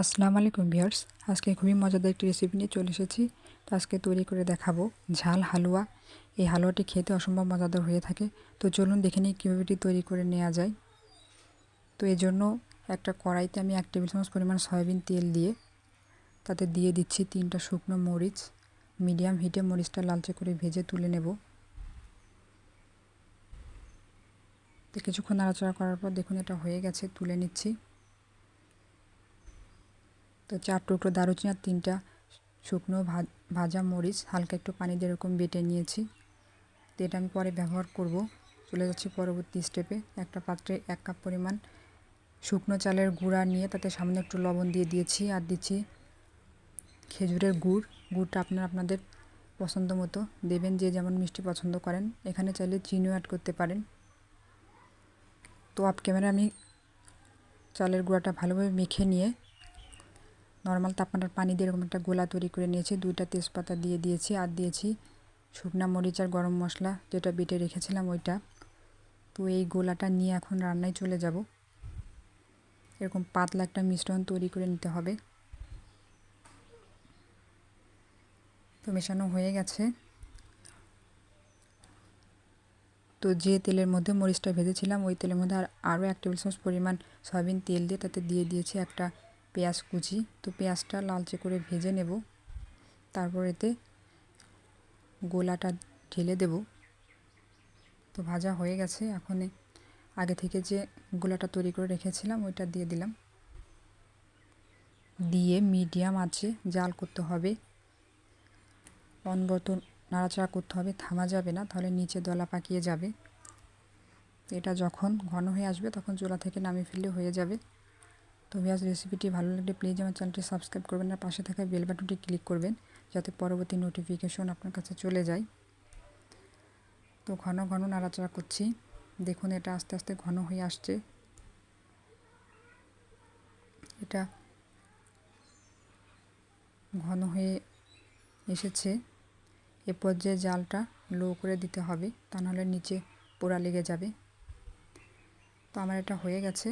আসসালামু আলাইকুম ভিউয়ার্স। আজকে খুবই মজাদার একটি রেসিপি নিয়ে চলে এসেছি। তো আজকে তৈরি করে দেখাবো ঝাল হালুয়া। এই হালুয়াটি খেতে অসম্ভব মজাদার হয়ে থাকে। তো চলুন দেখে নিই কীভাবে এটি তৈরি করে নেওয়া যায়। তো এর জন্য একটা কড়াইতে আমি এক টেবিল চামচ পরিমাণ সয়াবিন তেল দিয়ে তাতে দিয়ে দিচ্ছি তিনটা শুকনো মরিচ। মিডিয়াম হিটে মরিচটা লালচে করে ভেজে তুলে নেব। তো কিছুক্ষণ নাড়াচাড়া করার পর দেখুন এটা হয়ে গেছে, তুলে নিচ্ছি। তো চার টুকরো দারুচিনি আর তিনটা শুকনো ভাজা মরিচ, হালকা একটু পানি দিয়ে এরকম বেটে নিয়েছি। তো এটা আমি পরে ব্যবহার করব। চলে যাচ্ছি পরবর্তী স্টেপে একটা পাত্রে এক কাপ পরিমাণ শুকনো চালের গুঁড়া নিয়ে তাতে সামনে একটু লবণ দিয়ে দিয়েছি আর দিচ্ছি খেজুরের গুড়। গুড়টা আপনারা আপনাদের পছন্দ মতো দেবেন, যে যেমন মিষ্টি পছন্দ করেন। এখানে চাইলে চিনিও অ্যাড করতে পারেন। তো আপ ক্যামেরা আমি চালের গুঁড়াটা ভালোভাবে মেখে নিয়ে নর্মাল তাপমাত্রার পানি দিয়ে এরকম একটা গোলা তৈরি করে নিয়েছি। দুইটা তেজপাতা দিয়ে দিয়েছি, আর দিয়েছি শুকনা মরিচ আর গরম মশলা যেটা বেটে রেখেছিলাম ওইটা। তো এই গোলাটা নিয়ে এখন রান্নায় চলে যাব। এরকম পাতলা একটা মিশ্রণ তৈরি করে নিতে হবে। তো মেশানো হয়ে গেছে। তো যে তেলের মধ্যে মরিচটা ভেজেছিলাম, ওই তেলের মধ্যে আর আরও এক টেবিল চামচ পরিমাণ সয়াবিন তেল দিয়ে তাতে দিয়ে দিয়েছি একটা পেঁয়াজ কুচি। তো পেঁয়াজটা লালচে করে ভেজে নেব। তারপর এতে গোলাটা ঢেলে দেব। তো ভাজা হয়ে গেছে। এখন আগে থেকে যে গোলাটা তৈরি করে রেখেছিলাম, ওইটা দিয়ে দিলাম। দিয়ে মিডিয়াম আছে জাল করতে হবে। অনবরত নাড়াচাড়া করতে হবে। থামা যাবে না, তাহলে নিচে দলা পাকিয়ে যাবে। এটা যখন ঘন হয়ে আসবে, তখন চুলা থেকে নামিয়ে ফেললে হয়ে যাবে। তো ভিয়াস রেসিপিটি ভালো লাগলে প্লিজ আমার চ্যানেলটি সাবস্ক্রাইব করবেন আর পাশে থাকা বেল বাটনটি ক্লিক করবেন যাতে পরবর্তী নোটিফিকেশন আপনার কাছে চলে যায়। তো ঘন ঘন নাড়াচাড়া করছি। দেখুন, এটা আস্তে আস্তে ঘন হয়ে আসছে। এটা ঘন হয়ে এসেছে। এ পর্যায়ে জালটা লো করে দিতে হবে, তা নাহলে নিচে পোড়া লেগে যাবে। তো আমার এটা হয়ে গেছে।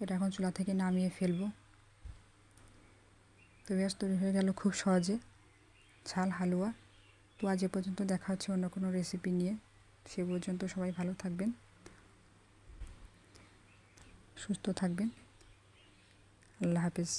এটা এখন চুলা থেকে নামিয়ে ফেলব। তো ব্যাস, তৈরি হয়ে গেল খুব সহজে। ছাল হালুয়া। তো আজ এ পর্যন্ত দেখা হচ্ছে অন্য কোনো রেসিপি নিয়ে। সে পর্যন্ত সবাই ভালো থাকবেন, সুস্থ থাকবেন। আল্লাহ হাফিজ।